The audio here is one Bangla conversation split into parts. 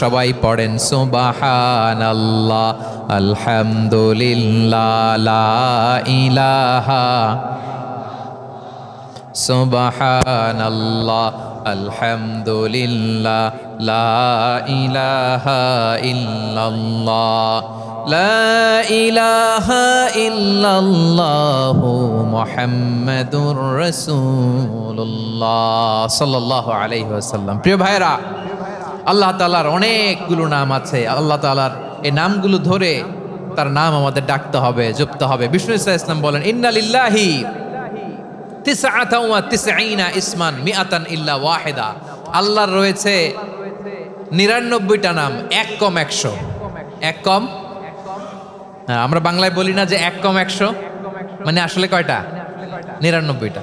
সবাই পড়েন সুবাহান আল্লাহ আলহামদুলিল্লাহ ইলাহা সুবহান আল্লাহ আলহামদুলিল্লাহ, লা ইলাহা ইল্লাল্লাহ, লা ইলাহা ইল্লাল্লাহ মুহাম্মাদুর রাসূলুল্লাহ সাল্লাল্লাহু আলাইহি ওয়াসাল্লাম। প্রিয় ভাইরা আল্লাহ তাআলার অনেকগুলো নাম আছে। আল্লাহ তাআলার এই নামগুলো ধরে তার নাম আমাদের ডাকতে হবে জপতে হবে। বিষ্ণু ইসা ইসলাম বলেন ইন্নালিল্লাহি ইসমান ওয়াহিদা। আল্লাহর রয়েছে নিরানব্বইটা নাম এক কম একশো। এক কম? হ্যাঁ, আমরা বাংলায় বলি না যে এক কম একশো। মানে আসলে কয়টা? নিরানব্বইটা।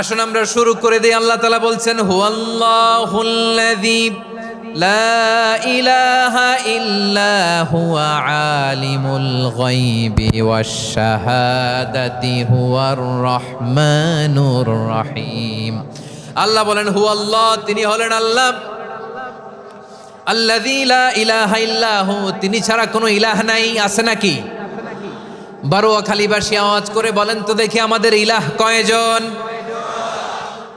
আসুন আমরা শুরু করে দিই। আল্লাহ তালা বলছেন, হুয়াল্লাহুল্লাযী লা ইলাহা ইল্লা হুয়া রহিম। আল্লাহ বলেন তিনি হলেন আল্লাহ। আল্লাযী লা তিনি ছাড়া কোনো ইলাহ নাই, আছে নাকি? বারোয়াখালীবাসী আওয়াজ করে বলেন, তো দেখি আমাদের ইলাহ কয়জন?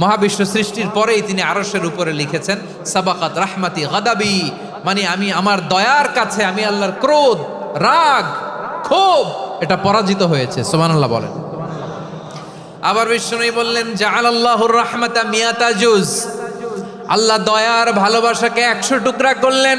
মহাবিশ্ব সৃষ্টির পরেই তিনি আরশের উপরে লিখেছেন, সাবাকাত রাহমাতি গাদাবি মানে আমি আমার দয়ার কাছে, আমি আল্লাহর ক্রোধ, রাগ, ক্ষোভ, এটা পরাজিত হয়েছে। সুবহানাল্লাহ বলেন। আবার বিষ্ণু বললেন জাআল আল্লাহুর রাহমাতা মিয়াতা জুজ আল্লাহ দয়ার ভালোবাসাকে একশো টুকরা করলেন।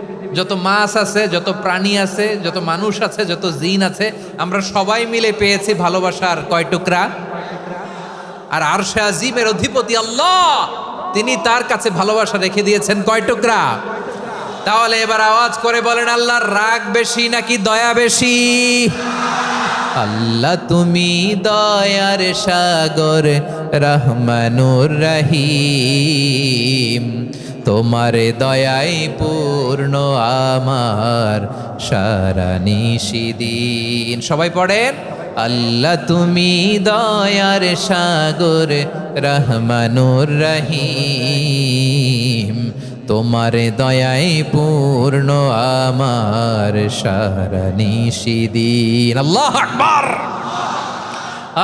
যত মাছ আছে, যত প্রাণী আছে, যত মানুষ আছে, যত জিন আছে, আমরা সবাই মিলে পেয়েছি ভালোবাসার কয় টুকরা? আর আরশে আজিমের অধিপতি আল্লাহ, তিনি তার কাছে ভালোবাসা রেখে দিয়েছেন কয় টুকরা? তাহলে এবার আওয়াজ করে বলেন, আল্লাহর রাগ বেশি নাকি দয়া বেশি? আল্লাহ তুমি দয়ার সাগর, রহমানুর রহিম। তোমার দয়াই পূর্ণ আমার সারা নিশিদিন সবাই পড়েন, আল্লাহ তুমি দয়ার সাগর রহমানুর রহিম। তোমার দয়াই পূর্ণ আমার সারা নিশিদিন আল্লাহ আকবার।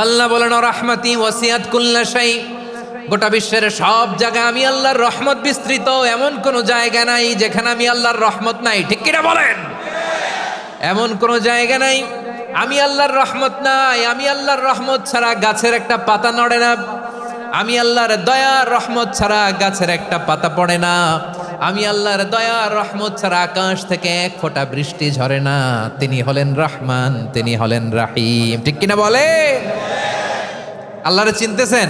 আল্লাহ বলেন রহমতি ওয়াসিয়াত কুল্লা শাই গোটা বিশ্বের সব জায়গায় আমি আল্লাহর রহমত বিস্তৃত, এমন কোনো জায়গা নাই যেখানে আমি আল্লাহর রহমত নাই। ঠিক কিনা বলেন? এমন কোনো জায়গা নাই, আমি আল্লাহর রহমত নাই, আমি আল্লাহর রহমত ছাড়া গাছের একটা পাতা নড়ে না। আমি আল্লাহর দয়া রহমত ছাড়া গাছের একটা পাতা পড়ে না। আমি আল্লাহর দয়া রহমত ছাড়া আকাশ থেকে এক ফোঁটা বৃষ্টি ঝরে না। তিনি হলেন রহমান, তিনি হলেন রাহিম। ঠিক কিনা বলে আল্লাহরে চিনতেছেন?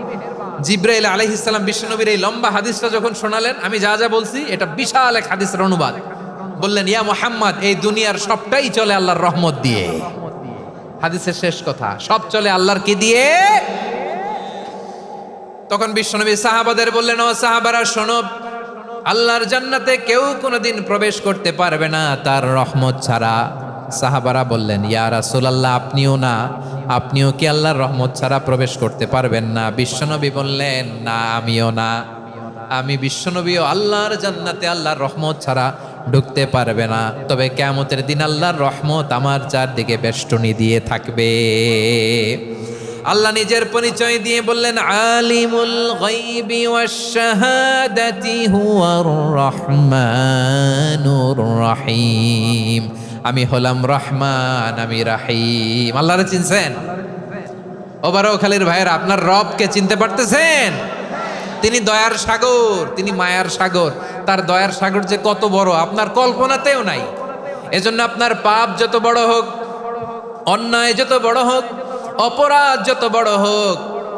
জিব্রাইল আলহিসাল্লাম বিশ্বনবীর এই লম্বা হাদিসটা যখন শোনালেন, আমি যা যা বলছি, এটা বিশাল এক হাদিসের অনুবাদ। বললেন, ইয়া মোহাম্মদ, এই দুনিয়ার সবটাই চলে আল্লাহর রহমত দিয়ে। হাদিসের শেষ কথা, সব চলে আল্লাহর কি দিয়ে? তখন বিশ্বনবী সাহাবাদের বললেন, ও সাহাবারা, শোনো, আল্লাহর জান্নাতে কেউ কোনোদিন প্রবেশ করতে পারবে না তার রহমত ছাড়া। সাহাবারা বললেন, ইয়া রাসূলুল্লাহ, আপনিও না, আপনিও কি আল্লাহর রহমত ছাড়া প্রবেশ করতে পারবেন না? বিশ্বনবী বললেন, না, আমিও না। আমি বিশ্বনবীও আল্লাহর জান্নাতে আল্লাহর রহমত ছাড়া ঢুকতে পারবে না। তবে কেমতের দিন আল্লাহর রহমত আমার চারদিকে বেষ্টনী দিয়ে থাকবে। আল্লাহ নিজের পরিচয় দিয়ে বললেন, আলিমুল গাইবি ওয়াশ শাহাদাতি হুয়ার রহমানুর রহিম। আমি হলাম রহমান, আমি রাহিম। আল্লাহরে চিনছেন? ওবারও খালির ভাইয়ের, আপনার রবকে চিনতে পারতেছেন? তিনি দয়ার সাগর, তিনি মায়ার সাগর। তার দয়ার সাগর যে কত বড়, আপনার কল্পনাতেও নাই। এজন্য আপনার পাপ যত বড় হোক, অন্যায় যত বড় হোক, অপরাধ যত বড় হোক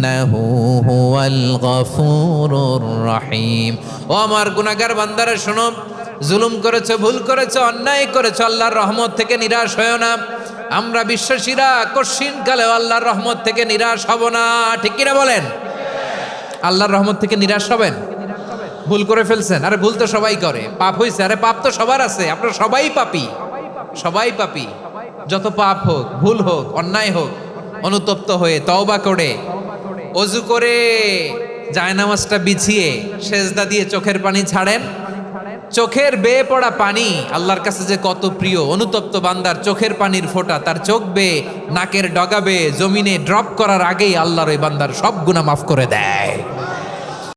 ইন্নাহু হুয়াল গফুরুর রহিম ও আমার গুনাহগার বান্দারা, শোনো, জুলুম করেছে, ভুল করেছে, অন্যায় করেছে, আল্লাহর রহমত থেকে নিরাশ হয় না। আমরা বিশ্বাসীরা কশিন কালে আল্লাহর রহমত থেকে নিরাশ হব না। ঠিক কিনা বলেন? আল্লাহর রহমত থেকে নিরাশ হবেন? ভুল করে ফেলছেন? আরে ভুল তো সবাই করে। পাপ হয়েছে আরে পাপ তো সবার আছে। আপনারা সবাই পাপি। সবাই পাপি। যত পাপ হোক, ভুল হোক, অন্যায় হোক, অনুতপ্ত হয়ে তওবা করে অজু করে জায়নামাজটা বিছিয়ে সেজদা দিয়ে চোখের পানি ছাড়েন। চোখের বেয়ে পড়া পানি আল্লাহর কাছে যে কত প্রিয়, অনুতপ্ত বান্দার চোখের পানির ফোঁটা, তার চোখ বেয়ে, নাকের ডগাবে জমিনে ড্রপ করার আগেই আল্লাহর ওই বান্দার সব গুণা মাফ করে দেয়।